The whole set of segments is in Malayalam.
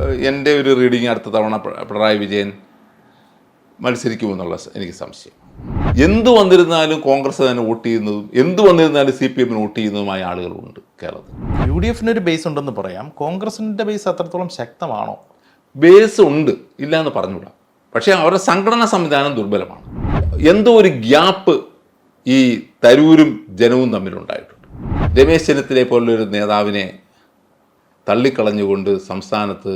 എന്റെ ഒരു റീഡിങ് അടുത്ത തവണ പിണറായി വിജയൻ മത്സരിക്കുമെന്നുള്ള എനിക്ക് സംശയം. എന്ത് വന്നിരുന്നാലും കോൺഗ്രസ് തന്നെ വോട്ട് ചെയ്യുന്നതും എന്ത് വന്നിരുന്നാലും സി പി എമ്മിന് വോട്ട് ചെയ്യുന്നതുമായ ആളുകളുണ്ട് കേരളത്തിൽ. യു ഡി എഫിന് ഒരു ബേസ് ഉണ്ടെന്ന് പറയാം. കോൺഗ്രസിന്റെ ബേസ് അത്രത്തോളം ശക്തമാണോ? ബേസ് ഉണ്ട്. ഇല്ല എന്ന് പറഞ്ഞുകൂടാ. പക്ഷേ അവരുടെ സംഘടനാ സംവിധാനം ദുർബലമാണ്. എന്തോ ഒരു ഗ്യാപ്പ് ഈ തരൂരും ജനവും തമ്മിലുണ്ടായിട്ടുണ്ട്. രമേശ് ചെന്നിത്തലയെ പോലുള്ളൊരു നേതാവിനെ തള്ളിക്കളഞ്ഞുകൊണ്ട് സംസ്ഥാനത്ത്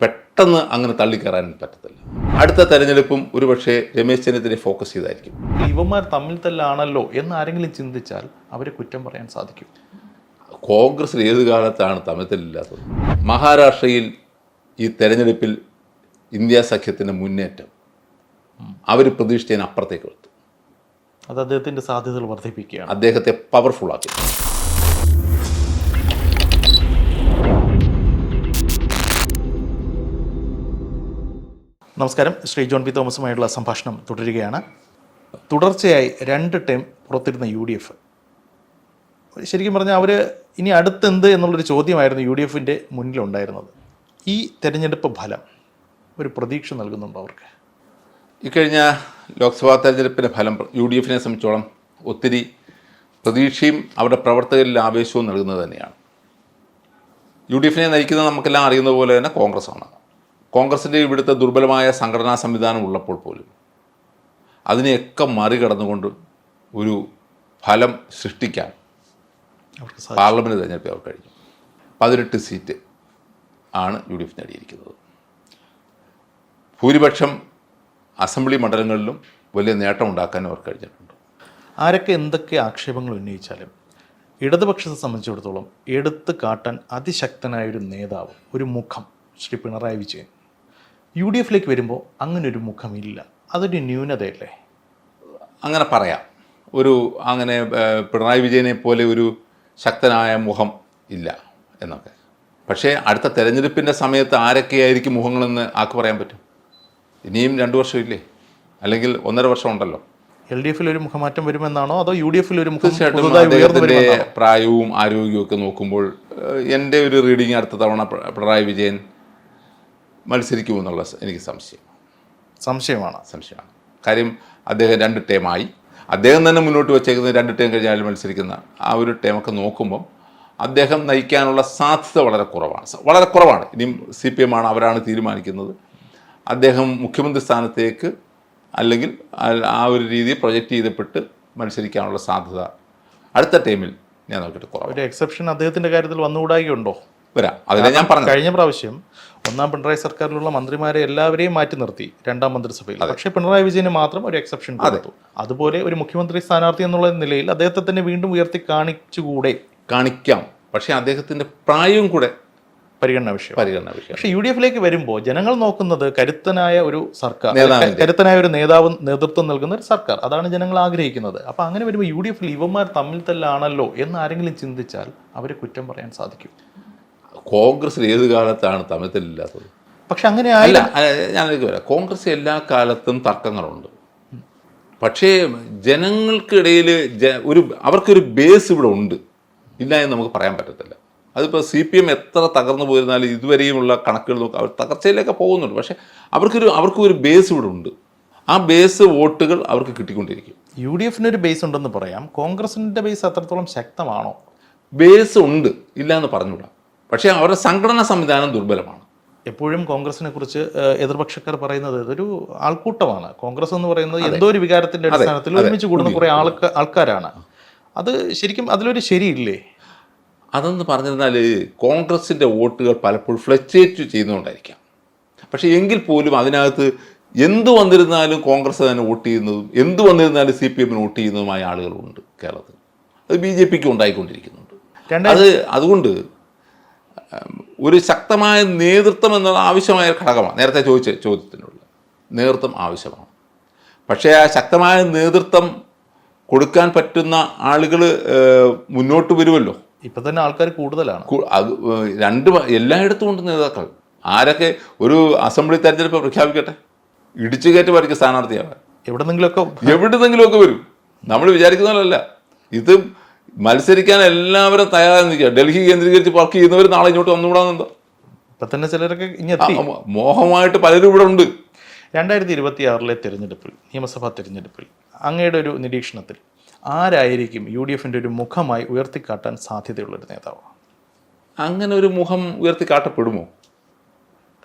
പെട്ടെന്ന് അങ്ങനെ തള്ളിക്കയറാൻ പറ്റത്തില്ല. അടുത്ത തെരഞ്ഞെടുപ്പും ഒരുപക്ഷെ രമേശ് ചെന്നിത്തലയെ ഫോക്കസ് ചെയ്തായിരിക്കും. ഇവന്മാർ തമ്മിൽ തല്ലാണല്ലോ എന്ന് ആരെങ്കിലും ചിന്തിച്ചാൽ അവരെ കുറ്റം പറയാൻ സാധിക്കും. കോൺഗ്രസ് ഏത് കാലത്താണ് തമിഴ്ത്തലില്ലാത്തത് മഹാരാഷ്ട്രയിൽ ഈ തെരഞ്ഞെടുപ്പിൽ ഇന്ത്യ സഖ്യത്തിന്റെ മുന്നേറ്റം അവർ പ്രതീക്ഷിച്ചതിന് അപ്പുറത്തേക്ക് എടുത്തു അത് അദ്ദേഹത്തിന്റെ സാധ്യതകൾ വർദ്ധിപ്പിക്കുകയാണ്. അദ്ദേഹത്തെ പവർഫുൾ ആക്കി. നമസ്കാരം. ശ്രീ ജോൺ പി തോമസുമായിട്ടുള്ള സംഭാഷണം തുടരുകയാണ്. തുടർച്ചയായി രണ്ട് ടൈം പുറത്തിരുന്ന യു ഡി എഫ് ശരിക്കും പറഞ്ഞാൽ അവർ ഇനി അടുത്തെന്ത് എന്നുള്ളൊരു ചോദ്യമായിരുന്നു യു ഡി എഫിന്റെ മുന്നിലുണ്ടായിരുന്നത്. ഈ തെരഞ്ഞെടുപ്പ് ഫലം ഒരു പ്രതീക്ഷ നൽകുന്നുണ്ടോ അവർക്ക്? ഇക്കഴിഞ്ഞ ലോക്സഭാ തെരഞ്ഞെടുപ്പിന്റെ ഫലം യു ഡി എഫിനെ സംബന്ധിച്ചോളം ഒത്തിരി പ്രതീക്ഷയും അവരുടെ പ്രവർത്തകരിൽ ആവേശവും നൽകുന്നത് തന്നെയാണ്. യു ഡി എഫിനെ നയിക്കുന്നത് നമുക്കെല്ലാം അറിയുന്ന പോലെ തന്നെ കോൺഗ്രസ് ആണ് കോൺഗ്രസിന്റെ ഇവിടുത്തെ ദുർബലമായ സംഘടനാ സംവിധാനം ഉള്ളപ്പോൾ പോലും അതിനെയൊക്കെ മറികടന്നുകൊണ്ട് ഒരു ഫലം സൃഷ്ടിക്കാൻ പാർലമെന്റ് തിരഞ്ഞെടുപ്പ് അവർ കഴിഞ്ഞു. പതിനെട്ട് സീറ്റ് ആണ് യു ഡി എഫ് നേടിയിരിക്കുന്നത്. ഭൂരിപക്ഷം അസംബ്ലി മണ്ഡലങ്ങളിലും വലിയ നേട്ടം ഉണ്ടാക്കാനും അവർ കഴിഞ്ഞിട്ടുണ്ട്. ആരൊക്കെ എന്തൊക്കെ ആക്ഷേപങ്ങൾ ഉന്നയിച്ചാലും ഇടതുപക്ഷത്തെ സംബന്ധിച്ചിടത്തോളം എടുത്തു കാട്ടാൻ അതിശക്തനായ ഒരു നേതാവ് ഒരു മുഖം ശ്രീ പിണറായി വിജയൻ യു ഡി എഫിലേക്ക് വരുമ്പോൾ അങ്ങനെ ഒരു മുഖമില്ല. അതൊരു ന്യൂനതയല്ലേ? അങ്ങനെ പറയാം. ഒരു അങ്ങനെ പിണറായി വിജയനെ പോലെ ഒരു ശക്തനായ മുഖം ഇല്ല എന്നൊക്കെ. പക്ഷേ അടുത്ത തെരഞ്ഞെടുപ്പിന്റെ സമയത്ത് ആരൊക്കെയായിരിക്കും മുഖങ്ങളെന്ന് ആക്ക് പറയാൻ പറ്റും? ഇനിയും രണ്ട് വർഷമില്ലേ? അല്ലെങ്കിൽ ഒന്നര വർഷം ഉണ്ടല്ലോ. എൽ ഡി എഫിൽ ഒരു മുഖമാറ്റം വരുമെന്നാണോ അതോ യു ഡി എഫിൽ ഒരു മുഖം തീർച്ചയായിട്ടും പുതുതായി അദ്ദേഹത്തിന്റെ പ്രായവും ആരോഗ്യവും ഒക്കെ നോക്കുമ്പോൾ എന്റെ ഒരു റീഡിങ് അടുത്ത തവണ പിണറായി വിജയൻ മത്സരിക്കുമെന്നുള്ള എന്നുള്ള എനിക്ക് സംശയം. സംശയമാണ്. സംശയമാണ്. കാര്യം അദ്ദേഹം രണ്ട് ടേമായി. അദ്ദേഹം തന്നെ മുന്നോട്ട് വച്ചേക്കുന്ന രണ്ട് ടേം കഴിഞ്ഞാൽ മത്സരിക്കുന്ന ആ ഒരു ടേമൊക്കെ നോക്കുമ്പം അദ്ദേഹം നയിക്കാനുള്ള സാധ്യത വളരെ കുറവാണ്. വളരെ കുറവാണ്. ഇനിയും സി പി എം ആണ് അവരാണ് തീരുമാനിക്കുന്നത്. അദ്ദേഹം മുഖ്യമന്ത്രി സ്ഥാനത്തേക്ക് അല്ലെങ്കിൽ ആ- ആ ഒരു രീതി പ്രൊജക്റ്റ് ചെയ്തപ്പെട്ട് മത്സരിക്കാനുള്ള സാധ്യത അടുത്ത ടൈമിൽ ഞാൻ നോക്കിയിട്ട് കുറവ് ഒരു എക്സെപ്ഷൻ അദ്ദേഹത്തിന്റെ കാര്യത്തിൽ വന്നുകൂടായി ഉണ്ടോ വരാം. അതിനെ ഞാൻ പറഞ്ഞു കഴിഞ്ഞ പ്രാവശ്യം ഒന്നാം പിണറായി സർക്കാരിലുള്ള മന്ത്രിമാരെ എല്ലാവരെയും മാറ്റി നിർത്തി രണ്ടാം മന്ത്രിസഭയിൽ. പക്ഷേ പിണറായി വിജയന് മാത്രം ഒരു എക്സെപ്ഷൻ കൊടുത്തു. അതുപോലെ ഒരു മുഖ്യമന്ത്രി സ്ഥാനാർത്ഥി എന്നുള്ള നിലയിൽ അദ്ദേഹത്തെ തന്നെ വീണ്ടും ഉയർത്തി കാണിച്ചുകൂടെ? കാണിക്കാം. പക്ഷേ അദ്ദേഹത്തിന്റെ പ്രായവും കൂടെ പരിഗണന വിഷയം. പരിഗണന വിഷയം. പക്ഷേ യു ഡി എഫിലേക്ക് വരുമ്പോൾ ജനങ്ങൾ നോക്കുന്നത് കരുത്തനായ ഒരു സർക്കാർ കരുത്തനായ ഒരു നേതാവ് നേതൃത്വം നൽകുന്ന ഒരു സർക്കാർ. അതാണ് ജനങ്ങൾ ആഗ്രഹിക്കുന്നത്. അപ്പൊ അങ്ങനെ വരുമ്പോൾ യു ഡി എഫിൽ ഇവന്മാർ തമ്മിൽ തല്ലാണല്ലോ എന്ന് ആരെങ്കിലും ചിന്തിച്ചാൽ അവരെ കുറ്റം പറയാൻ സാധിക്കും. കോൺഗ്രസ് ഏത് കാലത്താണ് ഇല്ലാത്തത് പക്ഷെ അങ്ങനെ അല്ല ആയില്ല ഞാനിത് വരാം കോൺഗ്രസ് എല്ലാ കാലത്തും തർക്കങ്ങളുണ്ട്. പക്ഷേ ജനങ്ങൾക്കിടയിൽ ജ- ഒരു അവർക്കൊരു ബേസ് ഇവിടെ ഉണ്ട്. ഇല്ല എന്ന് നമുക്ക് പറയാൻ പറ്റത്തില്ല. അതിപ്പോൾ സി പി എം എത്ര തകർന്നു പോയിരുന്നാലും ഇതുവരെയുമുള്ള കണക്കുകൾ നോക്കുക അവർ തകർച്ചയിലൊക്കെ പോകുന്നുണ്ട്. പക്ഷേ അവർക്കൊരു അവർക്കൊരു ബേസ് ഇവിടെ ഉണ്ട്. ആ ബേസ് വോട്ടുകൾ അവർക്ക് കിട്ടിക്കൊണ്ടിരിക്കും. യു ഡി എഫിന് ഒരു ബേസ് ഉണ്ടെന്ന് പറയാം. കോൺഗ്രസിന്റെ ബേസ് അത്രത്തോളം ശക്തമാണോ? ബേസ് ഉണ്ട്. ഇല്ല എന്ന് പറഞ്ഞുകൂടാ. പക്ഷേ അവരുടെ സംഘടനാ സംവിധാനം ദുർബലമാണ്. എപ്പോഴും കോൺഗ്രസിനെ കുറിച്ച് എതിർപക്ഷക്കാർ പറയുന്നത് ഇതൊരു ആൾക്കൂട്ടമാണ്. കോൺഗ്രസ് എന്ന് പറയുന്നത് എന്തോ ഒരു വികാരത്തിന്റെ അടിസ്ഥാനത്തിൽ. ഒരുമിച്ച് കൂടുന്ന കുറെ ആൾക്കാർ ആൾക്കാരാണ്. അത് ശരിക്കും അതിലൊരു ശരിയില്ലേ? അതെന്ന് പറഞ്ഞിരുന്നാൽ കോൺഗ്രസിന്റെ വോട്ടുകൾ പലപ്പോഴും ഫ്ലക്ച്വേറ്റ് ചെയ്യുന്നുകൊണ്ടായിരിക്കാം പക്ഷേ എങ്കിൽ പോലും അതിനകത്ത് എന്ത് വന്നിരുന്നാലും കോൺഗ്രസ് തന്നെ വോട്ട് ചെയ്യുന്നതും എന്ത് വന്നിരുന്നാലും സി പി എമ്മിന് വോട്ട് ചെയ്യുന്നതുമായ ആളുകളുണ്ട് കേരളത്തിൽ. അത് ബി ജെ പിക്ക് ഉണ്ടായിക്കൊണ്ടിരിക്കുന്നുണ്ട്. അത് അതുകൊണ്ട് ഒരു ശക്തമായ നേതൃത്വം എന്നത് ആവശ്യമായ ഒരു ഘടകമാണ്. നേരത്തെ ചോദിച്ച ചോദ്യത്തിനുള്ള നേതൃത്വം ആവശ്യമാണ്. പക്ഷേ ആ ശക്തമായ നേതൃത്വം കൊടുക്കാൻ പറ്റുന്ന ആളുകൾ മുന്നോട്ട് വരുമല്ലോ. ഇപ്പൊ തന്നെ ആൾക്കാർ കൂടുതലാണ്. അത് രണ്ട് എല്ലായിടത്തും ഉണ്ട് നേതാക്കൾ. ആരൊക്കെ ഒരു അസംബ്ലി തെരഞ്ഞെടുപ്പ് പ്രഖ്യാപിക്കട്ടെ? ഇടിച്ചു കയറ്റി വരയ്ക്ക് സ്ഥാനാർത്ഥിയാവാൻ. എവിടെന്നെങ്കിലുമൊക്കെ എവിടെന്നെങ്കിലുമൊക്കെ വരും. നമ്മൾ വിചാരിക്കുന്നതല്ല. ഇത് മത്സരിക്കാൻ എല്ലാവരും തയ്യാറായി നിൽക്കുക. ഡൽഹി കേന്ദ്രീകരിച്ച് വർക്ക് ചെയ്യുന്നവർ നാളെ ഇങ്ങോട്ട് വന്നുകൂടാന്നെന്താ? ഇപ്പൊ തന്നെ ചിലരൊക്കെ ഇങ്ങെത്തി മോഹമായിട്ട് പലരും ഇവിടെ ഉണ്ട്. രണ്ടായിരത്തി ഇരുപത്തി ആറിലെ തെരഞ്ഞെടുപ്പിൽ നിയമസഭാ തെരഞ്ഞെടുപ്പിൽ അങ്ങയുടെ ഒരു നിരീക്ഷണത്തിൽ ആരായിരിക്കും യു ഡി എഫിന്റെ ഒരു മുഖമായി ഉയർത്തിക്കാട്ടാൻ സാധ്യതയുള്ളൊരു നേതാവ്? അങ്ങനെ ഒരു മുഖം ഉയർത്തിക്കാട്ടപ്പെടുമോ?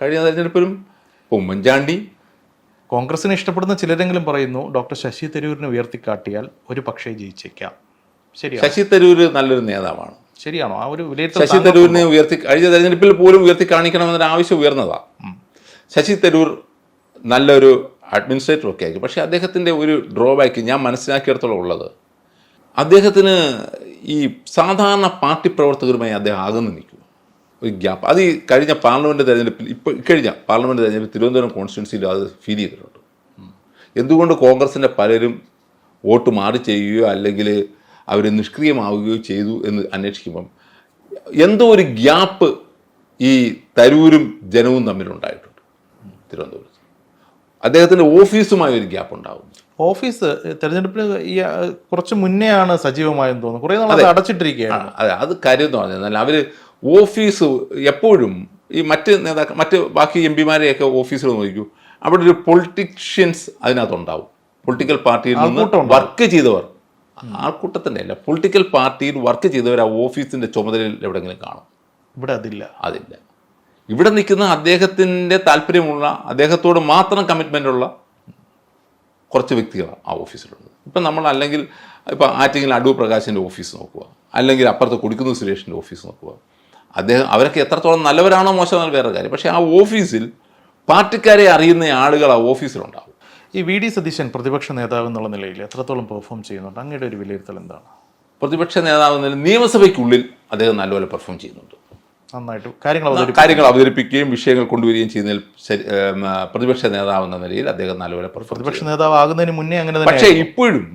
കഴിഞ്ഞ തെരഞ്ഞെടുപ്പിലും ഉമ്മൻചാണ്ടി. കോൺഗ്രസിനെ ഇഷ്ടപ്പെടുന്ന ചിലരെങ്കിലും പറയുന്നു ഡോക്ടർ ശശി തരൂരിനെ ഉയർത്തിക്കാട്ടിയാൽ ഒരു പക്ഷേ ജയിച്ചേക്കാം. ശശി തരൂര് നല്ലൊരു നേതാവാണ്. ശരിയാണോ? ആ ഒരു ശശി തരൂരിനെ ഉയർത്തി കഴിഞ്ഞ തെരഞ്ഞെടുപ്പിൽ പോലും ഉയർത്തി കാണിക്കണമെന്നൊരു ആവശ്യം ഉയർന്നതാ. ശശി തരൂർ നല്ലൊരു അഡ്മിനിസ്ട്രേറ്റർ ഒക്കെ ആയിരിക്കും. പക്ഷേ അദ്ദേഹത്തിന്റെ ഒരു ഡ്രോബാക്ക് ഞാൻ മനസ്സിലാക്കിയിടത്തോളം ഉള്ളത്. അദ്ദേഹത്തിന് ഈ സാധാരണ പാർട്ടി പ്രവർത്തകരുമായി അദ്ദേഹം ആകുന്നു നിൽക്കും. ഒരു ഗ്യാപ്പ്. അത് ഈ കഴിഞ്ഞ പാർലമെന്റ് തെരഞ്ഞെടുപ്പിൽ ഇപ്പോൾ കഴിഞ്ഞ പാർലമെന്റ് തെരഞ്ഞെടുപ്പിൽ തിരുവനന്തപുരം കോൺസ്റ്റിറ്റ്യൻസിയിൽ അത് ഫീൽ ചെയ്തിട്ടുണ്ട്. എന്തുകൊണ്ട് കോൺഗ്രസിന്റെ പലരും വോട്ട് മാറി ചെയ്യുകയോ അല്ലെങ്കിൽ അവർ നിഷ്ക്രിയമാവുകയോ ചെയ്തു എന്ന് അന്വേഷിക്കുമ്പം എന്തോ ഒരു ഗ്യാപ്പ് ഈ തരൂരും ജനവും തമ്മിലുണ്ടായിട്ടുണ്ട് തിരുവനന്തപുരത്ത്. അദ്ദേഹത്തിന്റെ ഓഫീസുമായി ഒരു ഗ്യാപ്പ് ഉണ്ടാവും. ഓഫീസ് തെരഞ്ഞെടുപ്പിന് ഈ കുറച്ച് കുറച്ച് മുന്നെയാണ് സജീവമായെന്ന് തോന്നുന്നു. കുറേ നാളെ അടച്ചിട്ടിരിക്കുകയാണ്. അതെ. അത് കാര്യം എന്ന് പറഞ്ഞാൽ അവർ ഓഫീസ് എപ്പോഴും ഈ മറ്റ് നേതാക്കൾ മറ്റ് ബാക്കി എം പിമാരെയൊക്കെ ഓഫീസിൽ നോക്കൂ അവിടെ ഒരു പൊളിറ്റീഷ്യൻസ് അതിനകത്തുണ്ടാവും. പൊളിറ്റിക്കൽ പാർട്ടിയിൽ നിന്ന് വർക്ക് ചെയ്തവർ. ആൾക്കൂട്ടത്തിന്റെ അല്ല പൊളിറ്റിക്കൽ പാർട്ടിയിൽ വർക്ക് ചെയ്തവർ ആ ഓഫീസിന്റെ ചുമതലയിൽ എവിടെയെങ്കിലും കാണും. ഇവിടെ അതില്ല. അതില്ല. ഇവിടെ നിൽക്കുന്ന അദ്ദേഹത്തിന്റെ താല്പര്യമുള്ള അദ്ദേഹത്തോട് മാത്രം കമ്മിറ്റ്മെന്റ് ഉള്ള കുറച്ച് വ്യക്തികളാണ് ആ ഓഫീസിലുള്ളത് ഇപ്പം നമ്മൾ അല്ലെങ്കിൽ ഇപ്പം ആറ്റിങ്ങിൽ അടൂർ പ്രകാശിന്റെ ഓഫീസ് നോക്കുക അല്ലെങ്കിൽ അപ്പുറത്ത് കുടിക്കുന്ന സുരേഷിന്റെ ഓഫീസ് നോക്കുക. അദ്ദേഹം അവരൊക്കെ എത്രത്തോളം നല്ലവരാണോ മോശമാണോ വേറെ കാര്യം. പക്ഷേ ആ ഓഫീസിൽ പാർട്ടിക്കാരെ അറിയുന്ന ആളുകൾ ആ ഓഫീസിലുണ്ടാവും ഈ വി ഡി സതീശൻ പ്രതിപക്ഷ നേതാവ് എന്നുള്ള നിലയിൽ എത്രത്തോളം പെർഫോം ചെയ്യുന്നുണ്ട്? അങ്ങയുടെ ഒരു വിലയിരുത്തൽ എന്താണ്? പ്രതിപക്ഷ നേതാവ് എന്ന നിയമസഭയ്ക്കുള്ളിൽ അദ്ദേഹം നല്ലപോലെ പെർഫോം ചെയ്യുന്നുണ്ട്. നന്നായിട്ട്. കാര്യങ്ങൾ കാര്യങ്ങൾ അവതരിപ്പിക്കുകയും വിഷയങ്ങൾ കൊണ്ടുവരികയും ചെയ്യുന്നതിൽ പ്രതിപക്ഷ നേതാവ് എന്ന നിലയിൽ അദ്ദേഹം നല്ലപോലെ പ്രതിപക്ഷ നേതാവ് ആകുന്നതിന് മുന്നേ അങ്ങനെ പക്ഷേ ഇപ്പോഴും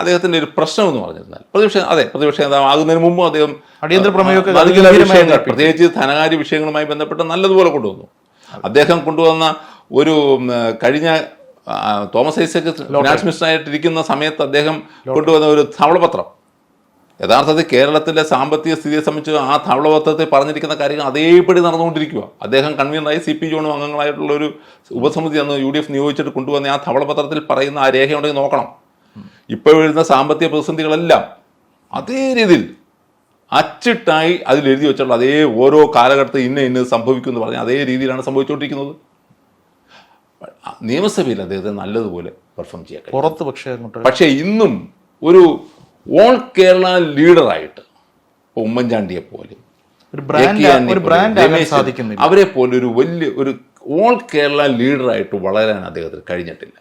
അദ്ദേഹത്തിന്റെ ഒരു പ്രശ്നം എന്ന് പറഞ്ഞിരുന്നാൽ പ്രതിപക്ഷ അതെ പ്രതിപക്ഷ നേതാവ് ആകുന്നതിന് മുമ്പ് അദ്ദേഹം അടിയന്തര പ്രമേയമൊക്കെ വിഷയങ്ങൾ പ്രത്യേകിച്ച് ധനകാര്യ വിഷയങ്ങളുമായി ബന്ധപ്പെട്ട് നല്ലതുപോലെ കൊണ്ടുവന്നു. അദ്ദേഹം കൊണ്ടുവന്ന ഒരു കഴിഞ്ഞ തോമസ് ഐസക് ഫിനാൻസ് മിനിസ്റ്ററായിട്ടിരിക്കുന്ന സമയത്ത് അദ്ദേഹം കൊണ്ടുവന്ന ഒരു ധവളപത്രം യഥാർത്ഥത്തിൽ കേരളത്തിലെ സാമ്പത്തിക സ്ഥിതിയെ സംബന്ധിച്ച് ആ ധവളപത്രത്തിൽ പറഞ്ഞിരിക്കുന്ന കാര്യങ്ങൾ അതേപടി നടന്നുകൊണ്ടിരിക്കുക അദ്ദേഹം കൺവീനറായി സി പി ജോണും അംഗങ്ങളായിട്ടുള്ള ഒരു ഉപസമിതി അന്ന് യു ഡി എഫ് നിയോഗിച്ചിട്ട് കൊണ്ടുവന്ന ആ ധവളപത്രത്തിൽ പറയുന്ന ആ രേഖയുണ്ടെങ്കിൽ നോക്കണം. ഇപ്പോൾ വരുന്ന സാമ്പത്തിക പ്രതിസന്ധികളെല്ലാം അതേ രീതിയിൽ അച്ചിട്ടായി അതിൽ എഴുതി വെച്ചിട്ടുള്ള അതേ ഓരോ കാലഘട്ടത്തിൽ ഇന്ന ഇന്ന് സംഭവിക്കും എന്ന് പറഞ്ഞാൽ അതേ രീതിയിലാണ് സംഭവിച്ചുകൊണ്ടിരിക്കുന്നത്. നിയമസഭയിൽ അദ്ദേഹത്തെ നല്ലതുപോലെ പെർഫോം ചെയ്യാൻ പുറത്ത് പക്ഷേ അങ്ങോട്ട് പക്ഷേ ഇന്നും ഒരു ഓൾ കേരള ലീഡറായിട്ട് ഉമ്മൻചാണ്ടിയെ പോലെ ഒരു ബ്രാൻഡ് ഒരു ബ്രാൻഡ് സാധിക്കുന്നില്ല. അവരെ പോലെ ഒരു വലിയ ഒരു ഓൾ കേരള ലീഡറായിട്ട് വളരാൻ അദ്ദേഹത്തിന് കഴിഞ്ഞിട്ടില്ല.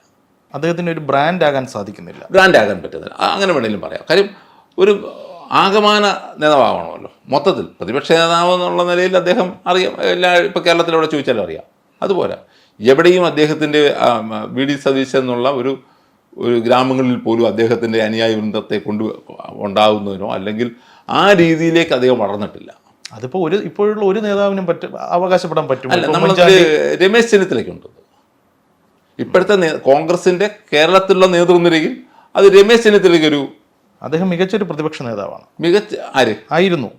അദ്ദേഹത്തിന് ഒരു ബ്രാൻഡ് ആകാൻ സാധിക്കുന്നില്ല. ബ്രാൻഡ് ആകാൻ പറ്റുന്നില്ല. അങ്ങനെ വേണമെങ്കിലും പറയാം. കാര്യം ഒരു ആഗമാന നേതാവാകണമല്ലോ. മൊത്തത്തിൽ പ്രതിപക്ഷ നേതാവ് എന്നുള്ള നിലയിൽ അദ്ദേഹം അറിയാം. എല്ലാ ഇപ്പോൾ കേരളത്തിലൂടെ ചോദിച്ചാലും അറിയാം. അതുപോലെ എവിടെയും അദ്ദേഹത്തിന്റെ വി ഡി സതീശൻ എന്നുള്ള ഒരു ഒരു ഗ്രാമങ്ങളിൽ പോലും അദ്ദേഹത്തിന്റെ അനുയായി വൃന്ദത്തെ കൊണ്ട് ഉണ്ടാകുന്നതിനോ അല്ലെങ്കിൽ ആ രീതിയിലേക്ക് അദ്ദേഹം വളർന്നിട്ടില്ല. അതിപ്പോൾ ഒരു ഇപ്പോഴുള്ള ഒരു നേതാവിനും പറ്റും അവകാശപ്പെടാൻ പറ്റും നമ്മൾ രമേശ് ചെന്നിത്തലയ്ക്കുണ്ട്. ഇപ്പോഴത്തെ കോൺഗ്രസിന്റെ കേരളത്തിലുള്ള നേതൃനിരയിൽ അത് രമേശ് ചെന്നിത്തലയ്ക്ക് ഒരു അദ്ദേഹം മികച്ചൊരു പ്രതിപക്ഷ നേതാവാണ്. മികച്ച ആര്? ആയിരുന്നു.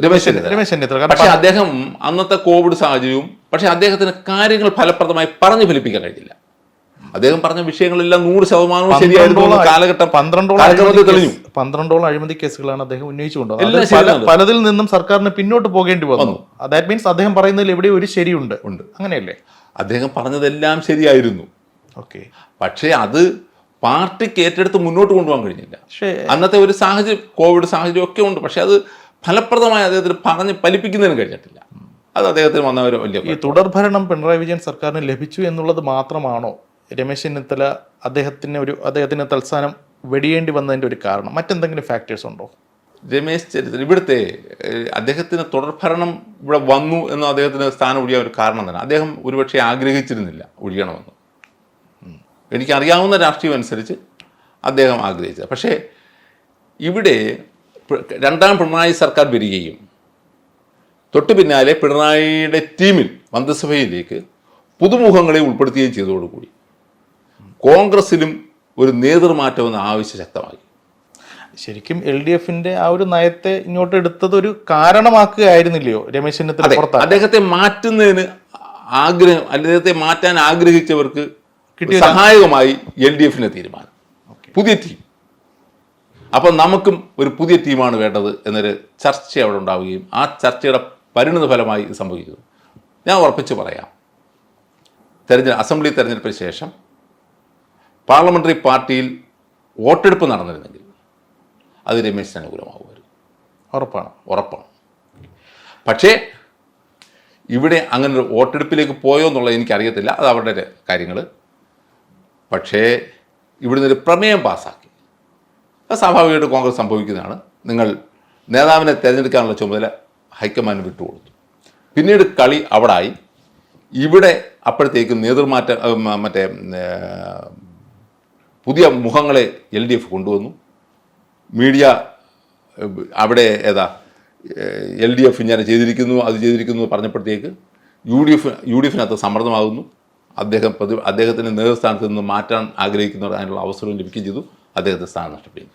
രമേശ് ചെന്നിത്തല. രമേശ് ചെന്നിത്തല. പക്ഷെ അദ്ദേഹം അന്നത്തെ കോവിഡ് സാഹചര്യവും പക്ഷെ അദ്ദേഹത്തിന് കാര്യങ്ങൾ ഫലപ്രദമായി പറഞ്ഞു ഫലിപ്പിക്കാൻ കഴിഞ്ഞില്ല. അദ്ദേഹം പറഞ്ഞ വിഷയങ്ങളെല്ലാം നൂറ് ശതമാനവും ശരിയായിരുന്നു കാലഘട്ടം പന്ത്രണ്ടോളം തെളിഞ്ഞു. പന്ത്രണ്ടോളം അഴിമതി കേസുകളാണ് അദ്ദേഹം ഉന്നയിച്ചുകൊണ്ടത് പലതിൽ നിന്നും സർക്കാരിന് പിന്നോട്ട് പോകേണ്ടി വന്നു. ദാറ്റ് മീൻസ് അദ്ദേഹം പറയുന്നതിൽ എവിടെ ഒരു ശരിയുണ്ട്. ഉണ്ട്. അങ്ങനെയല്ലേ? അദ്ദേഹം പറഞ്ഞതെല്ലാം ശരിയായിരുന്നു. ഓക്കെ പക്ഷേ അത് പാർട്ടിക്ക് ഏറ്റെടുത്ത് മുന്നോട്ട് കൊണ്ടുപോകാൻ കഴിഞ്ഞില്ല. പക്ഷേ അന്നത്തെ ഒരു സാഹചര്യം കോവിഡ് സാഹചര്യം ഒക്കെ ഉണ്ട്. പക്ഷെ അത് ഫലപ്രദമായി അദ്ദേഹത്തിന് പറഞ്ഞ് ഫലിപ്പിക്കുന്നതിന് കഴിഞ്ഞിട്ടില്ല. അത് അദ്ദേഹത്തിന് വന്ന ഒരു വലിയ ഈ തുടർഭരണം പിണറായി വിജയൻ സർക്കാരിന് ലഭിച്ചു എന്നുള്ളത് മാത്രമാണോ രമേശ് ചെന്നിത്തല അദ്ദേഹത്തിന് ഒരു അദ്ദേഹത്തിന് തൽസ്ഥാനം വെടിയേണ്ടി വന്നതിന്റെ ഒരു കാരണം? മറ്റെന്തെങ്കിലും ഫാക്ടേഴ്സ് ഉണ്ടോ? രമേശ് ചെന്നിത്തല ഇവിടുത്തെ അദ്ദേഹത്തിന് തുടർഭരണം ഇവിടെ വന്നു എന്ന് അദ്ദേഹത്തിന് സ്ഥാനം ഒഴിയാൻ ഒരു കാരണം തന്നെ. അദ്ദേഹം ഒരുപക്ഷെ ആഗ്രഹിച്ചിരുന്നില്ല ഒഴിയണമെന്ന്. എനിക്കറിയാവുന്ന രാഷ്ട്രീയം അനുസരിച്ച് അദ്ദേഹം ആഗ്രഹിച്ചത്. പക്ഷേ ഇവിടെ രണ്ടാം പിണറായി സർക്കാർ വരികയും തൊട്ടു പിന്നാലെ പിണറായിയുടെ ടീമിൽ മന്ത്രിസഭയിലേക്ക് പുതുമുഖങ്ങളെ ഉൾപ്പെടുത്തുകയും ചെയ്തതോടുകൂടി കോൺഗ്രസിലും ഒരു നേതൃമാറ്റം എന്ന ആവശ്യം ശക്തമായി. ശരിക്കും എൽ ഡി എഫിന്റെ ആ ഒരു നയത്തെ ഇങ്ങോട്ട് എടുത്തത് ഒരു കാരണമാക്കുകയായിരുന്നില്ലയോ രമേശ് ചെന്നിത്തല അദ്ദേഹത്തെ മാറ്റുന്നതിന് ആഗ്രഹം അദ്ദേഹത്തെ മാറ്റാൻ ആഗ്രഹിച്ചവർക്ക് കിട്ടിയ സഹായകമായി എൽ ഡി എഫിന്റെ തീരുമാനം. പുതിയ ടീം. അപ്പം നമുക്കും ഒരു പുതിയ ടീമാണ് വേണ്ടത് എന്നൊരു ചർച്ച അവിടെ ഉണ്ടാവുകയും ആ ചർച്ചയുടെ പരിണിത ഫലമായി ഇത് സംഭവിക്കുന്നു. ഞാൻ ഉറപ്പിച്ച് പറയാം. തെരഞ്ഞെ അസംബ്ലി തെരഞ്ഞെടുപ്പിന് ശേഷം പാർലമെന്ററി പാർട്ടിയിൽ വോട്ടെടുപ്പ് നടന്നിരുന്നെങ്കിൽ അത് രമേശിന് അനുകൂലമാകുമായിരുന്നു ഉറപ്പാണ് ഉറപ്പാണ്. പക്ഷേ ഇവിടെ അങ്ങനെ ഒരു വോട്ടെടുപ്പിലേക്ക് പോയോ എന്നുള്ളത് എനിക്കറിയത്തില്ല. അത് അവരുടെ കാര്യങ്ങൾ പക്ഷേ ഇവിടുന്ന് ഒരു പ്രമേയം പാസ്സാക്കി. അത് സ്വാഭാവികമായിട്ട് കോൺഗ്രസ് സംഭവിക്കുന്നതാണ്. നിങ്ങൾ നേതാവിനെ തിരഞ്ഞെടുക്കാനുള്ള ചുമതല ഹൈക്കമാൻഡ് വിട്ടുകൊടുത്തു. പിന്നീട് കളി അവിടെ ആയി ഇവിടെ അപ്പോഴത്തേക്കും നേതൃമാറ്റ മറ്റേ പുതിയ മുഖങ്ങളെ എൽ ഡി എഫ് കൊണ്ടുവന്നു. മീഡിയ അവിടെ ഏതാ എൽ ഡി എഫ് ഇങ്ങനെ ചെയ്തിരിക്കുന്നു അത് ചെയ്തിരിക്കുന്നു പറഞ്ഞപ്പോഴത്തേക്ക് U D F U D എഫിനകത്ത് സമ്മർദ്ദമാകുന്നു. അദ്ദേഹം പ്രതി അദ്ദേഹത്തിന്റെ നേതൃസ്ഥാനത്ത് നിന്ന് മാറ്റാൻ ആഗ്രഹിക്കുന്നവർ അതിനുള്ള അവസരവും ലഭിക്കുകയും ചെയ്തു. അദ്ദേഹത്തെ സ്ഥാനം നഷ്ടപ്പെടുന്നു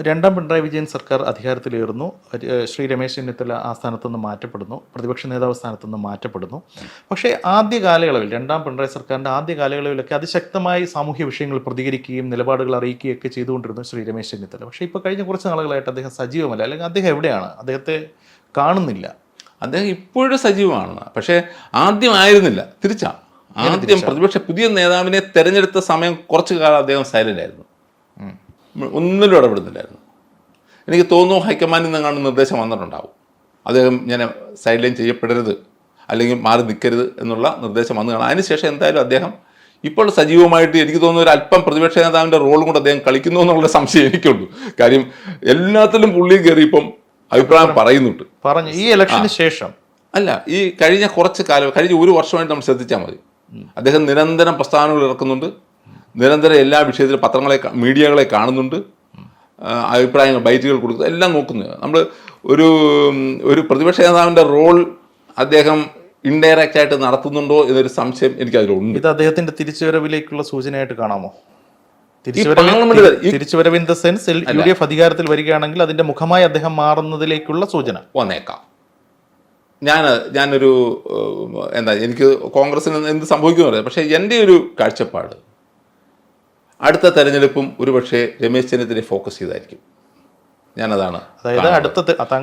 രണ്ടാം പിണറായി വിജയൻ സർക്കാർ അധികാരത്തിലേറുന്നു. ശ്രീ രമേശ് ചെന്നിത്തല ആ സ്ഥാനത്തു നിന്ന് മാറ്റപ്പെടുന്നു. പ്രതിപക്ഷ നേതാവ് സ്ഥാനത്തു നിന്ന് മാറ്റപ്പെടുന്നു. പക്ഷേ ആദ്യ കാലയളവിൽ രണ്ടാം പിണറായി സർക്കാരിന്റെ ആദ്യ കാലയളവിലൊക്കെ അതിശക്തമായി സാമൂഹ്യ വിഷയങ്ങൾ പ്രതികരിക്കുകയും നിലപാടുകൾ അറിയിക്കുകയൊക്കെ ചെയ്തുകൊണ്ടിരുന്നു ശ്രീ രമേശ് ചെന്നിത്തല. പക്ഷേ ഇപ്പോൾ കഴിഞ്ഞ കുറച്ച് നാളുകളായിട്ട് അദ്ദേഹം സജീവമല്ല. അല്ലെങ്കിൽ അദ്ദേഹം എവിടെയാണ്? അദ്ദേഹത്തെ കാണുന്നില്ല. അദ്ദേഹം ഇപ്പോഴും സജീവമാണ്. പക്ഷേ ആദ്യമായിരുന്നില്ല. തിരിച്ചാണ്. തിരിച്ചാ ആദ്യം പ്രതിപക്ഷ പുതിയ നേതാവിനെ തെരഞ്ഞെടുത്ത സമയം കുറച്ചു കാലം അദ്ദേഹം സൈലന്റ് ആയിരുന്നു. ഒന്നിലും ഇടപെടുന്നില്ലായിരുന്നു. എനിക്ക് തോന്നുന്നു ഹൈക്കമാൻഡിൽ നിന്ന് കാണുന്ന നിർദ്ദേശം വന്നിട്ടുണ്ടാവും. അദ്ദേഹം ഞാൻ സൈഡ് ലൈൻ ചെയ്യപ്പെടരുത് അല്ലെങ്കിൽ മാറി നിൽക്കരുത് എന്നുള്ള നിർദ്ദേശം വന്നു കാണാം അതിനുശേഷം എന്തായാലും അദ്ദേഹം ഇപ്പോൾ സജീവമായിട്ട് എനിക്ക് തോന്നുന്നു ഒരു അല്പം പ്രതിപക്ഷ നേതാവിന്റെ റോളും കൂടെ അദ്ദേഹം കളിക്കുന്നു എന്നുള്ള സംശയം എനിക്കുള്ളൂ കാര്യം എല്ലാത്തിലും പുള്ളി കയറി ഇപ്പം അഭിപ്രായം പറയുന്നുണ്ട്. പറഞ്ഞു. ഈ ഇലക്ഷന് ശേഷം? അല്ല ഈ കഴിഞ്ഞ കുറച്ച് കാലം കഴിഞ്ഞ ഒരു വർഷമായിട്ട് നമ്മൾ ശ്രദ്ധിച്ചാൽ മതി. അദ്ദേഹം നിരന്തരം പ്രസ്താവനകൾ ഇറക്കുന്നുണ്ട്. നിരന്തരം എല്ലാ വിഷയത്തിലും പത്രങ്ങളെ മീഡിയകളെ കാണുന്നുണ്ട്. അഭിപ്രായങ്ങൾ ബൈറ്റുകൾ കൊടുക്കുക എല്ലാം നോക്കുന്നു. നമ്മൾ ഒരു ഒരു പ്രതിപക്ഷ നേതാവിന്റെ റോൾ അദ്ദേഹം ഇൻഡയറക്റ്റ് ആയിട്ട് നടത്തുന്നുണ്ടോ എന്നൊരു സംശയം എനിക്ക് അതിലുണ്ട്. ഇത് അദ്ദേഹത്തിന്റെ തിരിച്ചുവരവിലേക്കുള്ള സൂചനയായിട്ട് കാണാമോ? തിരിച്ചുവരവ് in the sense U D F അധികാരത്തിൽ വരികയാണെങ്കിൽ അതിന്റെ മുഖമായി അദ്ദേഹം മാറുന്നതിലേക്കുള്ള സൂചന. വന്നേക്കാം. ഞാൻ ഞാനൊരു എന്താ എനിക്ക് കോൺഗ്രസിന് എന്ത് സംഭവിക്കുന്നു പക്ഷേ എന്റെ ഒരു കാഴ്ചപ്പാട് അടുത്ത തെരഞ്ഞെടുപ്പും ഒരുപക്ഷെ രമേശ് ചെന്നിത്തല ഫോക്കസ് ചെയ്തായിരിക്കും. ഞാനതാണ് അതായത് അടുത്ത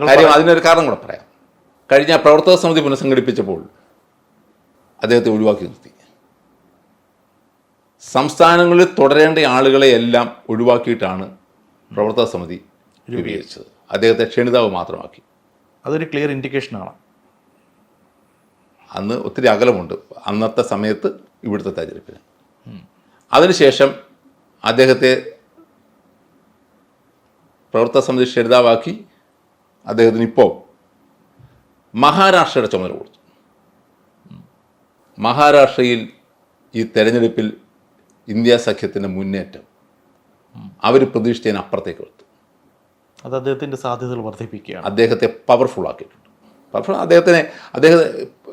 കാര്യം അതിനൊരു കാരണം കൂടെ പറയാം. കഴിഞ്ഞ പ്രവർത്തക സമിതി പുനഃസംഘടിപ്പിച്ചപ്പോൾ അദ്ദേഹത്തെ ഒഴിവാക്കി നിർത്തി. സംസ്ഥാനങ്ങളിൽ തുടരേണ്ട ആളുകളെ എല്ലാം ഒഴിവാക്കിയിട്ടാണ് പ്രവർത്തക സമിതി രൂപീകരിച്ചത്. അദ്ദേഹത്തെ ക്ഷണിതാവ് മാത്രമാക്കി. അതൊരു ക്ലിയർ ഇൻഡിക്കേഷൻ ആണ്. അന്ന് ഒത്തിരി അകലമുണ്ട്. അന്നത്തെ സമയത്ത് ഇവിടുത്തെ തെരഞ്ഞെടുപ്പിന്. അതിനുശേഷം അദ്ദേഹത്തെ പ്രവർത്തക സമിതി ശരിതാവാക്കി അദ്ദേഹത്തിന് ഇപ്പോൾ മഹാരാഷ്ട്രയുടെ ചുമതല കൊടുത്തു. മഹാരാഷ്ട്രയിൽ ഈ തെരഞ്ഞെടുപ്പിൽ ഇന്ത്യ സഖ്യത്തിന്റെ മുന്നേറ്റം അവർ പ്രതീക്ഷിച്ചതിന് അപ്പുറത്തേക്ക് എടുത്തു അത് അദ്ദേഹത്തിന്റെ സാധ്യതകൾ വർദ്ധിപ്പിക്കുകയാണ്. അദ്ദേഹത്തെ പവർഫുൾ ആക്കിയിട്ടുണ്ട്. പവർഫുൾ അദ്ദേഹത്തിനെ അദ്ദേഹം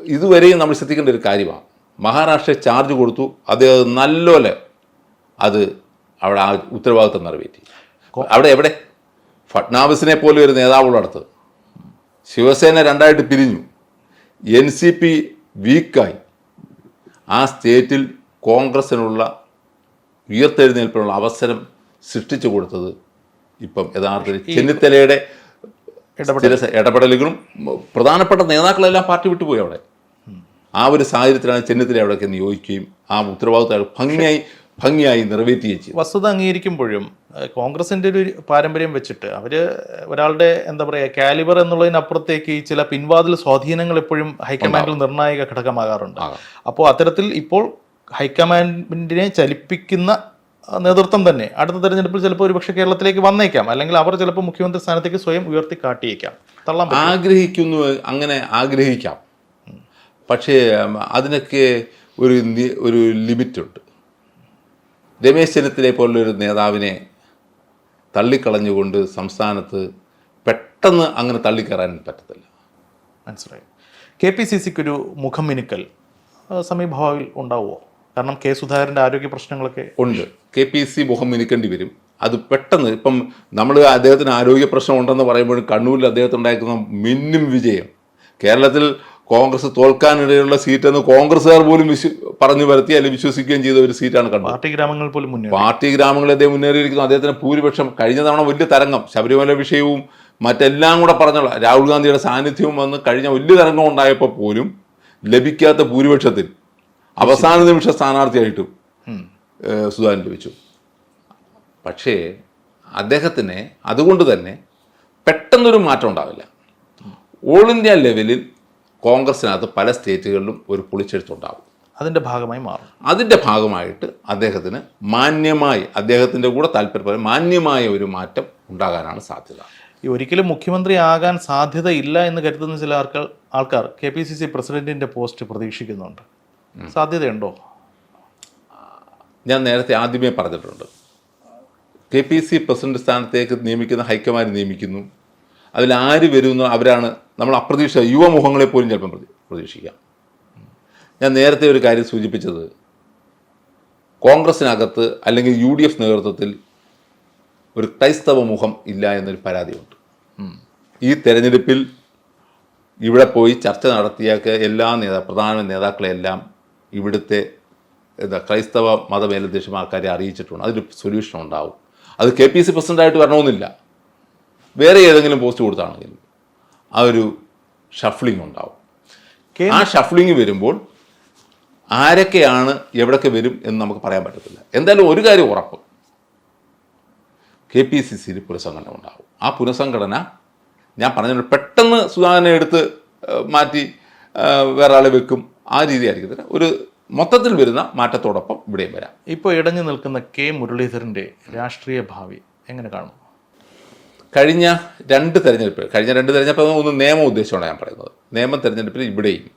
ഇതുവരെയും നമ്മൾ ശ്രദ്ധിക്കേണ്ട ഒരു കാര്യമാണ്. മഹാരാഷ്ട്രയെ ചാർജ് കൊടുത്തു. അദ്ദേഹം നല്ലപോലെ അത് അവിടെ ആ ഉത്തരവാദിത്വം നിറവേറ്റി. അവിടെ എവിടെ? ഫട്നാവിസിനെ പോലെ ഒരു നേതാവുള്ള നേതാവുള്ളടത്ത് ശിവസേന രണ്ടായിട്ട് പിരിഞ്ഞു. എൻ സി പി വീക്കായി ആ സ്റ്റേറ്റിൽ കോൺഗ്രസിനുള്ള ഉയർത്തെഴുന്നേൽപ്പിനുള്ള അവസരം സൃഷ്ടിച്ചു കൊടുത്തത് ഇപ്പം യഥാർത്ഥത്തിൽ ചെന്നിത്തലയുടെ ഇടപെടലുകളും പ്രധാനപ്പെട്ട നേതാക്കളെല്ലാം പാർട്ടി വിട്ടുപോയി അവിടെ. ആ ഒരു സാഹചര്യത്തിലാണ് ചെന്നിത്തല അവിടെ നിയോഗിക്കുകയും ആ ഉത്തരവാദിത്തം ഭംഗിയായി ഭംഗിയായി നിറവേറ്റുകയും ചെയ്തു. വസ്തുത അംഗീകരിക്കുമ്പോഴും കോൺഗ്രസിന്റെ കോൺഗ്രസിന്റെ ഒരു പാരമ്പര്യം വെച്ചിട്ട് അവർ ഒരാളുടെ എന്താ പറയുക കാലിബർ എന്നുള്ളതിനപ്പുറത്തേക്ക് ഈ ചില പിൻവാതിൽ സ്വാധീനങ്ങൾ എപ്പോഴും ഹൈക്കമാൻഡിൽ നിർണായക ഘടകമാകാറുണ്ട്. അപ്പോൾ അത്തരത്തിൽ ഇപ്പോൾ ഹൈക്കമാൻഡിനെ ചലിപ്പിക്കുന്ന നേതൃത്വം തന്നെ അടുത്ത തെരഞ്ഞെടുപ്പിൽ ചിലപ്പോൾ ഒരുപക്ഷെ കേരളത്തിലേക്ക് വന്നേക്കാം. അല്ലെങ്കിൽ അവർ ചിലപ്പോൾ മുഖ്യമന്ത്രി സ്ഥാനത്തേക്ക് സ്വയം ഉയർത്തി കാട്ടിയേക്കാം തള്ളാൻ ആഗ്രഹിക്കുന്നു അങ്ങനെ ആഗ്രഹിക്കാം. പക്ഷേ അതിനൊക്കെ ഒരു ഒരു ലിമിറ്റുണ്ട്. രമേശ് ചെന്നിത്തലയെ പോലുള്ളൊരു നേതാവിനെ തള്ളിക്കളഞ്ഞുകൊണ്ട് സംസ്ഥാനത്ത് പെട്ടെന്ന് അങ്ങനെ തള്ളിക്കയറാൻ പറ്റത്തില്ല. മനസ്സിലായി. കെ പി സി സിക്കൊരു ഒരു മുഖം മിനുക്കൽ സമീപഭാവിൽ സമീപഭാവിയിൽ ഉണ്ടാവുമോ? കാരണം കെ സുധാകരന്റെ ആരോഗ്യ പ്രശ്നങ്ങളൊക്കെ ഉണ്ട്. കെ പി സി മുഖം മിനുക്കേണ്ടി വരും. അത് പെട്ടെന്ന് ഇപ്പം നമ്മൾ അദ്ദേഹത്തിന് ആരോഗ്യ പ്രശ്നം ഉണ്ടെന്ന് പറയുമ്പോഴും കണ്ണൂരിൽ അദ്ദേഹത്തിന് ഉണ്ടായിരിക്കുന്ന മിന്നും വിജയം. കേരളത്തിൽ കോൺഗ്രസ് തോൽക്കാനിടയുള്ള സീറ്റെന്ന് കോൺഗ്രസ്സുകാർ പോലും വിശ്വ പറഞ്ഞു വരുത്തി അല്ലെങ്കിൽ വിശ്വസിക്കുകയും ചെയ്ത ഒരു സീറ്റാണ് കണ്ടത് പാർട്ടി ഗ്രാമങ്ങൾ പോലും പാർട്ടി ഗ്രാമങ്ങളിൽ അദ്ദേഹം മുന്നേറിയിരിക്കുന്നു. അദ്ദേഹത്തിന് ഭൂരിപക്ഷം കഴിഞ്ഞ തവണ വലിയ തരംഗം. ശബരിമല വിഷയവും മറ്റെല്ലാം കൂടെ പറഞ്ഞുള്ള രാഹുൽ ഗാന്ധിയുടെ സാന്നിധ്യവും വന്ന് കഴിഞ്ഞ വലിയ തരംഗം ഉണ്ടായപ്പോൾ പോലും ലഭിക്കാത്ത ഭൂരിപക്ഷത്തിൽ അവസാന നിമിഷ സ്ഥാനാർത്ഥിയായിട്ടും സുധാൻ സുധാകരൻ ലഭിച്ചു. പക്ഷേ അദ്ദേഹത്തിന് അതുകൊണ്ട് തന്നെ പെട്ടെന്നൊരു മാറ്റം ഉണ്ടാവില്ല. ഓൾ ഇന്ത്യ ലെവലിൽ കോൺഗ്രസിനകത്ത് പല സ്റ്റേറ്റുകളിലും ഒരു പൊളിച്ചെഴുത്തുണ്ടാവും അതിന്റെ ഭാഗമായി മാറും. അതിന്റെ ഭാഗമായിട്ട് അദ്ദേഹത്തിന് മാന്യമായി അദ്ദേഹത്തിന്റെ കൂടെ താല്പര്യപ്രകാരം മാന്യമായ ഒരു മാറ്റം ഉണ്ടാകാനാണ് സാധ്യത. ഈ ഒരിക്കലും മുഖ്യമന്ത്രി ആകാൻ സാധ്യതയില്ല എന്ന് കരുതുന്ന ചില ആൾക്കാർ ആൾക്കാർ കെ പി സി സി പ്രസിഡന്റിന്റെ പോസ്റ്റ് പ്രതീക്ഷിക്കുന്നുണ്ട്. സാധ്യതയുണ്ടോ? ഞാൻ നേരത്തെ ആദ്യമേ പറഞ്ഞിട്ടുണ്ട്. കെ പി സി പ്രസിഡന്റ് സ്ഥാനത്തേക്ക് നിയമിക്കുന്ന ഹൈക്കമാൻഡ് നിയമിക്കുന്നു. അതിൽ ആര് വരുന്നു അവരാണ് നമ്മൾ അപ്രതീക്ഷിത യുവമുഖങ്ങളെ പോലും ചിലപ്പം പ്രതി പ്രതീക്ഷിക്കാം. ഞാൻ നേരത്തെ ഒരു കാര്യം സൂചിപ്പിച്ചത്. കോൺഗ്രസിനകത്ത് അല്ലെങ്കിൽ യു ഡി എഫ് നേതൃത്വത്തിൽ ഒരു ക്രൈസ്തവ മുഖം ഇല്ല എന്നൊരു പരാതിയുണ്ട്. ഈ തെരഞ്ഞെടുപ്പിൽ ഇവിടെ പോയി ചർച്ച നടത്തിയ എല്ലാ നേതാ പ്രധാന നേതാക്കളെല്ലാം ഇവിടുത്തെ എന്താ ക്രൈസ്തവ മതമേലധ്യക്ഷന്മാർക്കാരെ അറിയിച്ചിട്ടുണ്ട്. അതിന് സൊല്യൂഷൻ ഉണ്ടാവും. അത് കെ പി സി പ്രസിഡന്റായിട്ട് വരണമെന്നില്ല. വേറെ ഏതെങ്കിലും പോസ്റ്റ് കൊടുത്താണെങ്കിലും. ആ ഒരു ഷഫ്ലിംഗ് ഉണ്ടാവും. കെ ആ ഷഫ്ലിംഗ് വരുമ്പോൾ ആരൊക്കെയാണ് എവിടൊക്കെ വരും എന്ന് നമുക്ക് പറയാൻ പറ്റത്തില്ല. എന്തായാലും ഒരു കാര്യം ഉറപ്പ്. കെ പി സി സിയിൽ പുനഃസംഘടന ഉണ്ടാവും. ആ പുനഃസംഘടന ഞാൻ പറഞ്ഞ പെട്ടെന്ന് സുധാകരനെ എടുത്ത് മാറ്റി വേറെ ആളെ വെക്കും. ആ രീതി ആയിരിക്കത്തില്ല ഒരു മൊത്തത്തിൽ വരുന്ന മാറ്റത്തോടൊപ്പം ഇവിടെയും വരാം. ഇപ്പോൾ ഇടഞ്ഞു നിൽക്കുന്ന കെ മുരളീധരന്റെ രാഷ്ട്രീയ ഭാവി എങ്ങനെ കാണും? കഴിഞ്ഞ രണ്ട് തെരഞ്ഞെടുപ്പ് കഴിഞ്ഞ രണ്ട് തെരഞ്ഞെടുപ്പ് ഒന്ന് നിയമ ഉദ്ദേശമാണ് ഞാൻ പറയുന്നത്. നിയമ തെരഞ്ഞെടുപ്പിൽ ഇവിടെയും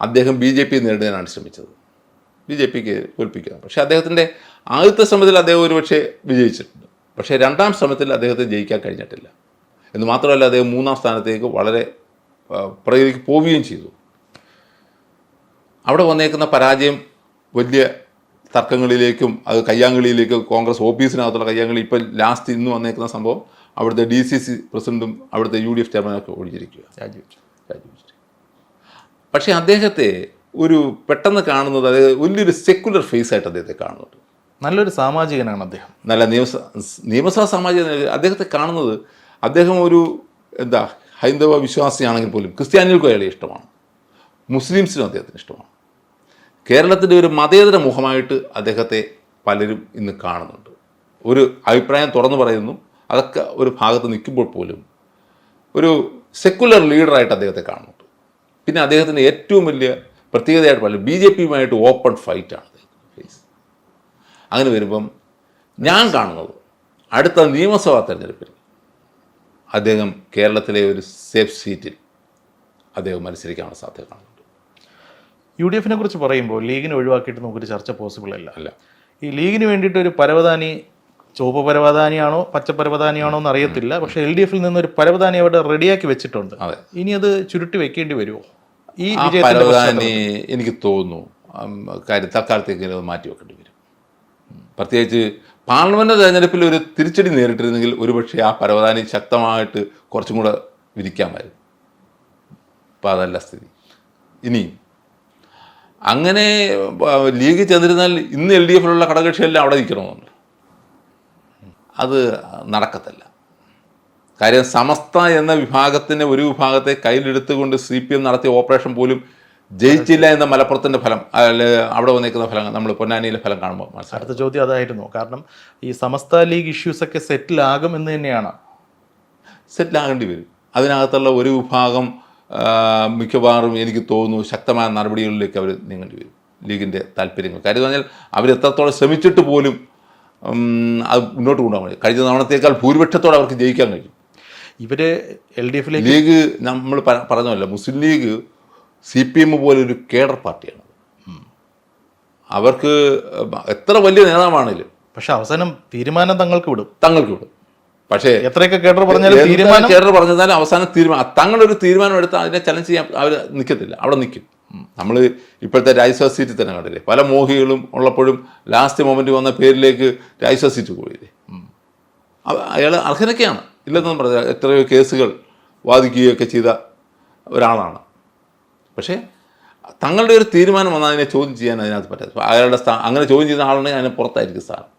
അദ്ദേഹം ബി ജെ പി നേരിടാനാണ് ശ്രമിച്ചത്. ബി ജെ പിക്ക് തോൽപ്പിക്കുന്നത് പക്ഷേ അദ്ദേഹത്തിന്റെ ആദ്യത്തെ ശ്രമത്തിൽ അദ്ദേഹം ഒരുപക്ഷെ വിജയിച്ചിട്ടുണ്ട്. പക്ഷേ രണ്ടാം ശ്രമത്തിൽ അദ്ദേഹത്തെ ജയിക്കാൻ കഴിഞ്ഞിട്ടില്ല. എന്ന് മാത്രമല്ല അദ്ദേഹം മൂന്നാം സ്ഥാനത്തേക്ക് വളരെ പുറകിലേക്ക് പോവുകയും ചെയ്തു. അവിടെ വന്നേക്കുന്ന പരാജയം വലിയ തർക്കങ്ങളിലേക്കും അത് കയ്യാങ്കളിയിലേക്കും കോൺഗ്രസ് ഓഫീസിനകത്തുള്ള കയ്യാങ്കളി ഇപ്പം ലാസ്റ്റ് ഇന്ന് വന്നേക്കുന്ന സംഭവം അവിടുത്തെ ഡി സി സി പ്രസിഡന്റും അവിടുത്തെ യു ഡി എഫ് ചെയർമാനൊക്കെ ഒഴിഞ്ഞിരിക്കുക രാജിവെച്ചു. രാജിവെച്ചിരിക്കുക. പക്ഷേ അദ്ദേഹത്തെ ഒരു പെട്ടെന്ന് കാണുന്നത് അത് വലിയൊരു സെക്കുലർ ഫേസ് ആയിട്ട് അദ്ദേഹത്തെ കാണുന്നുണ്ട്. നല്ലൊരു സാമാജികനാണ് അദ്ദേഹം. നല്ല നിയമസ നിയമസഭാ സാമാജിക അദ്ദേഹത്തെ കാണുന്നത് അദ്ദേഹം ഒരു എന്താ ഹൈന്ദവ വിശ്വാസിയാണെങ്കിൽ പോലും ക്രിസ്ത്യാനികൾക്കും അയാളെ ഇഷ്ടമാണ്. മുസ്ലിംസിനും അദ്ദേഹത്തിന് ഇഷ്ടമാണ്. കേരളത്തിന്റെ ഒരു മതേതര മുഖമായിട്ട് അദ്ദേഹത്തെ പലരും ഇന്ന് കാണുന്നുണ്ട്. ഒരു അഭിപ്രായം തുറന്നു പറയുന്നു. അതൊക്കെ ഒരു ഭാഗത്ത് നിൽക്കുമ്പോൾ പോലും ഒരു സെക്കുലർ ലീഡറായിട്ട് അദ്ദേഹത്തെ കാണുന്നുണ്ട്. പിന്നെ അദ്ദേഹത്തിന്റെ ഏറ്റവും വലിയ പ്രത്യേകതയായിട്ട് പറയുന്നത് ബി ജെ പിയുമായിട്ട് ഓപ്പൺ ഫൈറ്റാണ് ഫേസ് അങ്ങനെ വരുമ്പം ഞാൻ കാണുന്നത് അടുത്ത നിയമസഭാ തെരഞ്ഞെടുപ്പിൽ അദ്ദേഹം കേരളത്തിലെ ഒരു സേഫ് സീറ്റിൽ അദ്ദേഹം മത്സരിക്കാനുള്ള സാധ്യത കാണുന്നുണ്ട്. യു ഡി എഫിനെ കുറിച്ച് പറയുമ്പോൾ ലീഗിനെ ഒഴിവാക്കിയിട്ട് നമുക്കൊരു ചർച്ച പോസിബിൾ അല്ല. അല്ല. ഈ ലീഗിന് വേണ്ടിയിട്ട് ഒരു പരവതാനി ചുവപ്പ് പരവതാനിയാണോ പച്ച പരവതാനിയാണോ എന്ന് അറിയത്തില്ല. പക്ഷേ എൽ ഡി എഫിൽ നിന്ന് ഒരു പരവതാനി അവിടെ റെഡിയാക്കി വെച്ചിട്ടുണ്ട്. ഇനി അത് ചുരുട്ടി വെക്കേണ്ടി വരുമോ? ഈ പരവതാനി എനിക്ക് തോന്നുന്നു. കാര്യം തൽക്കാലത്തേക്ക് അത് മാറ്റി വെക്കേണ്ടി വരും. പ്രത്യേകിച്ച് പാർലമെന്റ് തെരഞ്ഞെടുപ്പിൽ ഒരു തിരിച്ചടി നേരിട്ടിരുന്നെങ്കിൽ ഒരുപക്ഷെ ആ പരവതാനി ശക്തമായിട്ട് കുറച്ചും കൂടെ വിരിക്കാമായിരുന്നു. അപ്പം അതല്ല സ്ഥിതി. ഇനി അങ്ങനെ ലീഗ് ചെന്നിരുന്നാൽ ഇന്ന് എൽ ഡി എഫിലുള്ള ഘടകകക്ഷിയെല്ലാം അവിടെ നിൽക്കണമെന്നുണ്ട്. അത് നടക്കത്തില്ല. കാര്യം സമസ്ത എന്ന വിഭാഗത്തിന്റെ ഒരു വിഭാഗത്തെ കയ്യിലെടുത്തുകൊണ്ട് സി പി എം നടത്തിയ ഓപ്പറേഷൻ പോലും ജയിച്ചില്ല എന്ന മലപ്പുറത്തിന്റെ ഫലം അല്ലെ അവിടെ വന്നേക്കുന്ന ഫലം നമ്മൾ പൊന്നാനിയിലെ ഫലം കാണുമ്പോൾ അടുത്ത ചോദ്യം അതായിരുന്നു. കാരണം ഈ സമസ്ത ലീഗ് ഇഷ്യൂസ് ഒക്കെ സെറ്റിൽ ആകും എന്ന് തന്നെയാണ്. സെറ്റിൽ ആകേണ്ടി വരും. അതിനകത്തുള്ള ഒരു വിഭാഗം മിക്കവാറും എനിക്ക് തോന്നുന്നു ശക്തമായ നടപടികളിലേക്ക് അവർ നീങ്ങേണ്ടി വരും. ലീഗിന്റെ താല്പര്യങ്ങൾ. കാര്യം പറഞ്ഞാൽ അവരെത്രത്തോളം ശ്രമിച്ചിട്ട് പോലും അത് മുന്നോട്ട് കൊണ്ടുപോകാൻ കഴിയും കഴിഞ്ഞ തവണത്തേക്കാൾ ഭൂരിപക്ഷത്തോടെ അവർക്ക് ജയിക്കാൻ കഴിയും. ഇവർ എൽ ഡി എഫിലേക്ക് ലീഗ് നമ്മൾ പറഞ്ഞല്ലോ Muslim League C P M പോലെ ഒരു കേഡർ പാർട്ടിയാണ്. അവർക്ക് എത്ര വലിയ നേതാവാണെങ്കിലും പക്ഷെ അവസാനം തീരുമാനം തങ്ങൾക്ക് വിടും. തങ്ങൾക്ക് വിടും. പക്ഷേ എത്രയൊക്കെ കേഡർ പറഞ്ഞാലും തീരുമാനം കേഡർ പറഞ്ഞാലും അവസാനം തീരുമാനം തങ്ങളൊരു തീരുമാനം എടുത്താൽ അതിനെ ചലഞ്ച് ചെയ്യാൻ അവർ നിൽക്കത്തില്ല അവിടെ നിൽക്കും നമ്മൾ ഇപ്പോഴത്തെ രാജ്യസഭാ സീറ്റിൽ തന്നെ കണ്ടില്ലേ? പല മോഹികളും ഉള്ളപ്പോഴും ലാസ്റ്റ് മൊമെന്റ് വന്ന പേരിലേക്ക് രാജ്യസഭാ സീറ്റ് പോയില്ലേ? അയാൾ അർഹനൊക്കെയാണ്. ഇല്ലെന്നൊന്നും പറഞ്ഞ എത്രയോ കേസുകൾ വാദിക്കുകയൊക്കെ ചെയ്ത ഒരാളാണ്. പക്ഷേ തങ്ങളുടെ ഒരു തീരുമാനം വന്നാൽ അതിനെ ചോദ്യം ചെയ്യാൻ അതിനകത്ത് പറ്റാത്ത അയാളുടെ സ്ഥാ അങ്ങനെ ചോദ്യം ചെയ്യുന്ന ആളുണ്ടെങ്കിൽ അതിനെ പുറത്തായിരിക്കും സ്ഥാനം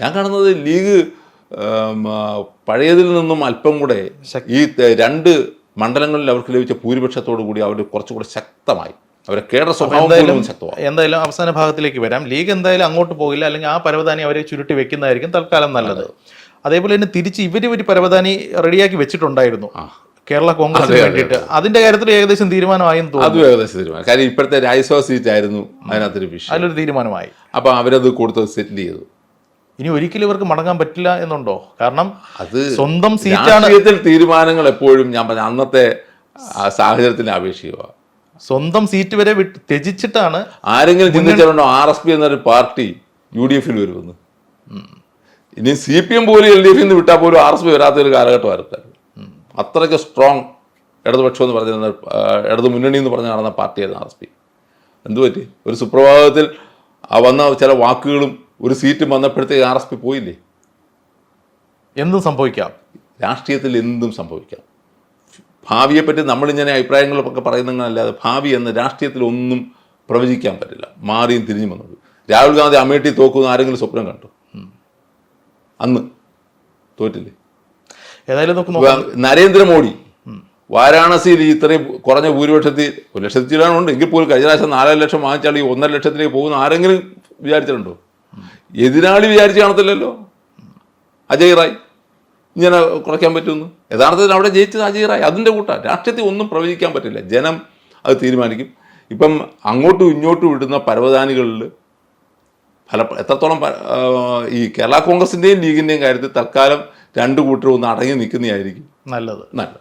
ഞാൻ കാണുന്നത് ലീഗ് പഴയതിൽ നിന്നും അല്പം കൂടെ ഈ രണ്ട് മണ്ഡലങ്ങളിൽ അവർക്ക് ലഭിച്ച ഭൂരിപക്ഷത്തോടു കൂടി അവർ കുറച്ചുകൂടി ശക്തമായി. അവരെ കേഡർ സ്വഭാവം ശക്തമായി എന്തായാലും അവസാന ഭാഗത്തിലേക്ക് വരാം. ലീഗ് എന്തായാലും അങ്ങോട്ട് പോകില്ല. അല്ലെങ്കിൽ ആ പരവതാനി അവരെ ചുരുട്ടി വെക്കുന്നതായിരിക്കും തൽക്കാലം നല്ലത്. അതേപോലെ തന്നെ തിരിച്ച് ഇവർ ഒരു പരവതാനി റെഡിയാക്കി വെച്ചിട്ടുണ്ടായിരുന്നു. കേരള കോൺഗ്രസ് വേണ്ടിയിട്ട്. അതിന്റെ കാര്യത്തിൽ ഏകദേശം തീരുമാനമായി അത് ഏകദേശം തീരുമാനം. കാര്യം ഇപ്പോഴത്തെ രാജ്യസഭാ സീറ്റ് ആയിരുന്നു അതിനകത്തൊരു വിഷയം. അതിലൊരു തീരുമാനമായി. അപ്പോൾ അവരത് കൊടുത്തത് സെറ്റിൽ ചെയ്തു. ഇനി ഒരിക്കലും ഇവർക്ക് മടങ്ങാൻ പറ്റില്ല എന്നുണ്ടോ? കാരണം അത് സ്വന്തം സീറ്റാണ് തീരുമാനങ്ങൾ എപ്പോഴും ഞാൻ പറഞ്ഞ അന്നത്തെ സാഹചര്യത്തിന് അപേക്ഷിക്കുക. സ്വന്തം സീറ്റ് വരെ വിട്ട് ത്യജിച്ചിട്ടാണ് ആരെങ്കിലും ചിന്തിച്ചിട്ടുണ്ടോ ആർ എസ് പി എന്നൊരു പാർട്ടി യു ഡി എഫിൽ വരുമെന്ന്? ഇനി സി പി എം പോലും എൽ ഡി എഫിൽ നിന്ന് വിട്ടാൽ പോലും ആർ എസ് പി വരാത്ത ഒരു കാലഘട്ടമായിരുന്നു. അത്രയ്ക്ക് സ്ട്രോങ് ഇടതുപക്ഷം എന്ന് പറഞ്ഞിരുന്ന ഇടതു മുന്നണി എന്ന് പറഞ്ഞ് നടന്ന പാർട്ടിയായിരുന്നു ആർ എസ് പി. എന്തുപറ്റി? ഒരു സുപ്രഭാതത്തിൽ ആ വന്ന ചില വാക്കുകളും ഒരു സീറ്റ് വന്നപ്പോഴത്തേക്ക് ആർ എസ് പി പോയില്ലേ? എന്തും സംഭവിക്കാം. രാഷ്ട്രീയത്തിൽ എന്തും സംഭവിക്കാം. ഭാവിയെപ്പറ്റി നമ്മളിങ്ങനെ അഭിപ്രായങ്ങളൊക്കെ പറയുന്നതല്ലാതെ ഭാവി എന്ന് രാഷ്ട്രീയത്തിൽ ഒന്നും പ്രവചിക്കാൻ പറ്റില്ല. മാറിയും തിരിഞ്ഞു വന്നത്. രാഹുൽ ഗാന്ധി അമേഠി തോക്കുന്ന ആരെങ്കിലും സ്വപ്നം കണ്ടു? അന്ന് തോറ്റില്ലേ? ഏതായാലും നരേന്ദ്രമോദി വാരാണസിയിൽ ഈ ഇത്രയും കുറഞ്ഞ ഭൂരിപക്ഷത്തിൽ ഒരു ലക്ഷത്തിലാണുണ്ട് എങ്കിൽ പോലും കഴിഞ്ഞ പ്രാവശ്യം നാലര ലക്ഷം വാങ്ങിച്ചാൽ ഈ ഒന്നര ലക്ഷത്തിലേക്ക് പോകുന്ന ആരെങ്കിലും വിചാരിച്ചിട്ടുണ്ടോ? എതിരാളി വിചാരിച്ച് കാണത്തില്ലല്ലോ? അജയ് റായ്. ഇങ്ങനെ കുറയ്ക്കാൻ പറ്റുമെന്ന്? യഥാർത്ഥത്തിൽ അവിടെ ജയിച്ചത് അജയ് റായ്. അതിന്റെ കൂട്ടാണ് രാഷ്ട്രീയത്തിൽ ഒന്നും പ്രവചിക്കാൻ പറ്റില്ല. ജനം അത് തീരുമാനിക്കും. ഇപ്പം അങ്ങോട്ടും ഇങ്ങോട്ടും ഇടുന്ന പരവതാനികളിൽ ഫല എത്രത്തോളം ഈ കേരള കോൺഗ്രസിന്റെയും ലീഗിന്റെയും കാര്യത്തിൽ തൽക്കാലം രണ്ട് കൂട്ടരും ഒന്ന് അടങ്ങി നിൽക്കുന്നതായിരിക്കും. നല്ലത്. നല്ലത്.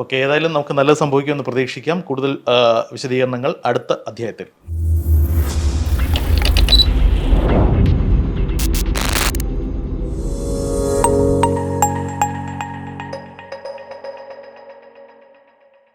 ഓക്കെ ഏതായാലും നമുക്ക് നല്ലത് സംഭവിക്കുമെന്ന് പ്രതീക്ഷിക്കാം. കൂടുതൽ വിശദീകരണങ്ങൾ അടുത്ത അധ്യായത്തിൽ.